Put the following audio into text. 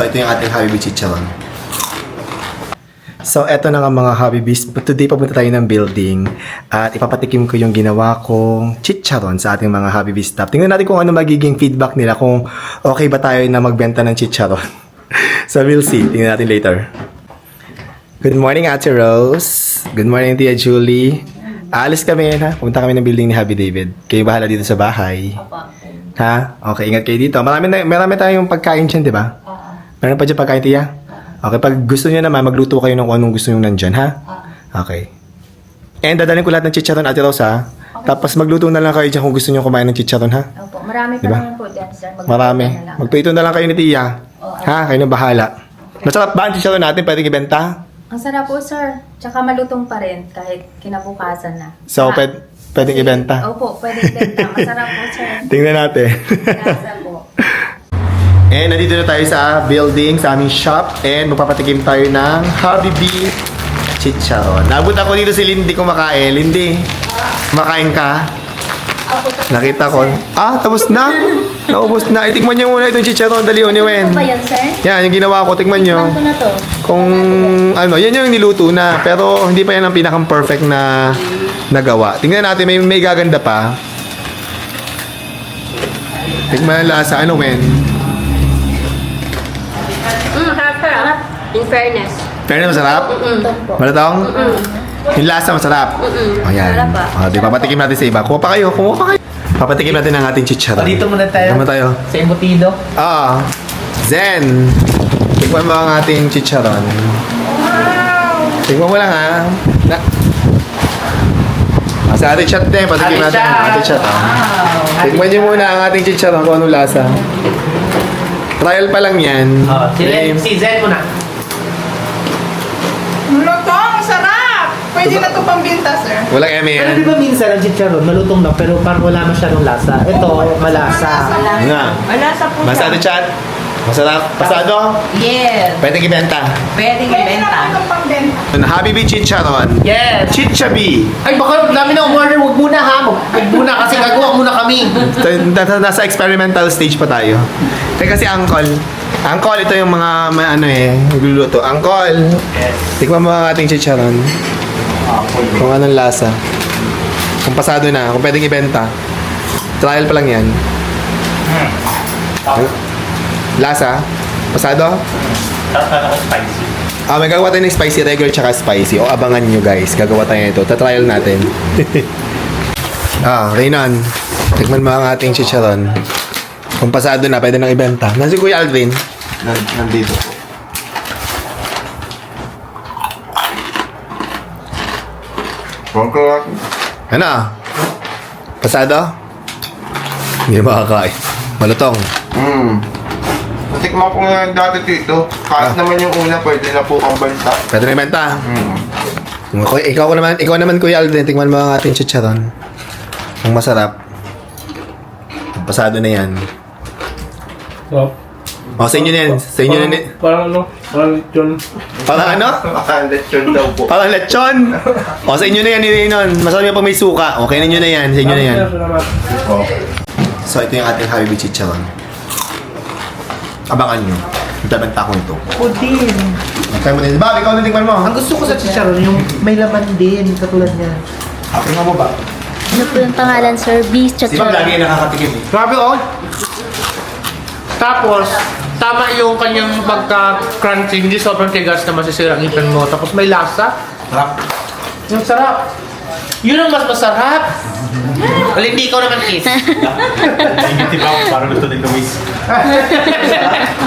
So, ito yung ating Habibi Chicharon. So, eto na nga mga Habibis. Today, papunta tayo ng building at ipapatikim ko yung ginawa kong chicharon sa ating mga Habibis staff. Tingnan natin kung ano magiging feedback nila, kung okay ba tayo na magbenta ng chicharon. so, we'll see. Tingnan natin later. Good morning, Ate Rose. Good morning, Tia Julie. Aalis kami, ha? Pumunta kami ng building ni Happy David. Kayo bahala dito sa bahay. Ha? Okay, ingat kayo dito. Marami, na, marami tayong pagkain dyan, di ba? Meron pa dyan pagkain, Tia? Okay, pag gusto niyo naman, magluto kayo ng kung anong gusto niyo nandyan, ha? Okay. And dadalhin ko lahat ng chicharon, Ate Rose, ha? Tapos magluto na lang kayo dyan kung gusto niyo kumain ng chicharon, ha? Opo, marami pa Diba? naman po dyan, sir. Mag- Marami. na lang. Na lang kayo ni Tia. Ha? Kayo na bahala. Masarap ba ang chicharon natin? Pwede ibenta? Ang sarap po, sir. Tsaka malutong pa rin kahit kinabukasan na. So, Ah, pwede, pwedeng ibenta? Opo, pwede ibenta. Masarap po, sir. Tingnan natin. And nandito na tayo sa building, sa aming shop. And magpapatikim tayo ng Habibi Chicharon. Nabot ako dito si Lindy kumakain. Lindy, kumakain ka? Nakita ko. Ah, tapos na? Naubos na. Itikman niyo muna itong chicharon. Dali, ni Wen. Ano ba yan, sir? Yan, yung ginawa ko. Tikman niyo. Ano na to? Kung ano, yan yung niluto na. Pero hindi pa yan ang pinakang perfect na nagawa. Tingnan natin, may, may gaganda pa. Tikman ang lasa. Ano, Wen? Mm, harap, harap. In fairness. Na masarap? Po. Malatong? Yung lasa masarap? Ayan. Masarap pa. O, di papatikim natin sa iba. Kuha pa kayo, kuha pa kayo. Papatikim natin ang ating chicharon. O, dito muna tayo. Dito tayo. Sa embutido. Ah, Zen. Tikman mo ang ating chicharon. Tikman mo lang ha. Na. Ah, sa ating chat din, patikim Ating natin ang chat. ating chat. ah. Wow. Tikman niyo muna ang ating chicharon kung anong lasa. Trial pa lang yan. Oh, si, Zen, si Zen muna. Lutong, sarap! Pwede na ito pambinta, sir. Walang eme Pero yan. di ba minsan ang chicharon, malutong na, pero parang wala masyadong lasa. Ito, malasa. Nga. Malasa po Basta ating chat. Masarap. Pasado. Yes. Pwede ibenta. Pwede na po itong pambenta. Habibi Chicharon. Yes! Chichabi. Ay, baka namin na umorder, wag muna ha. Wag muna kasi gagawa muna kami. Nasa, experimental stage pa tayo. Teka kasi Uncle. Uncle, ito yung mga, mga ano eh, nagluluto. Yes. tikman mo ang ating chicharon. Kung anong lasa. Kung pasado na, kung pwedeng ibenta. Trial pa lang yan. Lasa? Pasado? Spicy. Ah, may gagawa tayo ng spicy regular tsaka spicy. O abangan nyo guys, gagawa tayo nito. Tatrial natin. ah, Reynon. Tikman mo ang ating chicharon. Kung pasado na, pwede nang ibenta. Nasi Kuya Alvin. nandito po. Ano? Pasado? Hindi makakain. Malutong. Hmm. Natikman ko nga dati dito. Kahit Ah. naman yung una, pwede na po ang banta. Pwede na ibenta. Hmm. Ikaw, ikaw naman, ikaw naman Kuya Alvin, tingnan mo ang ating chicharon. Ang masarap. Pasado na yan. So, O, sa inyo na yan. Sa inyo na ni... parang ano, parang yun. Parang ano? Makalit yun daw po. Parang lechon. O, sa inyo na yan ni Raynon. Masarap yung pa may suka. Okay na nyo na yan. Sa inyo na yan. Salamat. Oh. So, ito yung ating Habibi Chicharon. Abangan nyo. Ibabenta ko ito. Pudin. Try mo din. Bob, ikaw na tingnan mo. Ang gusto ko sa chicharon, yung may laman din, katulad niya. Ah, tingnan mo ba? Ano po yung pangalan, sir? Beef Si Bob lagi yung nakakatikim eh. Grabe oh. Tapos, tama yung kanyang pagka-crunchy, hindi sobrang tigas na masisira ang ngipin mo. Tapos may lasa. Sarap. Yung sarap. Yun ang mas masarap. Well, hindi ikaw naman kiss. Hindi ba parang gusto din kumis?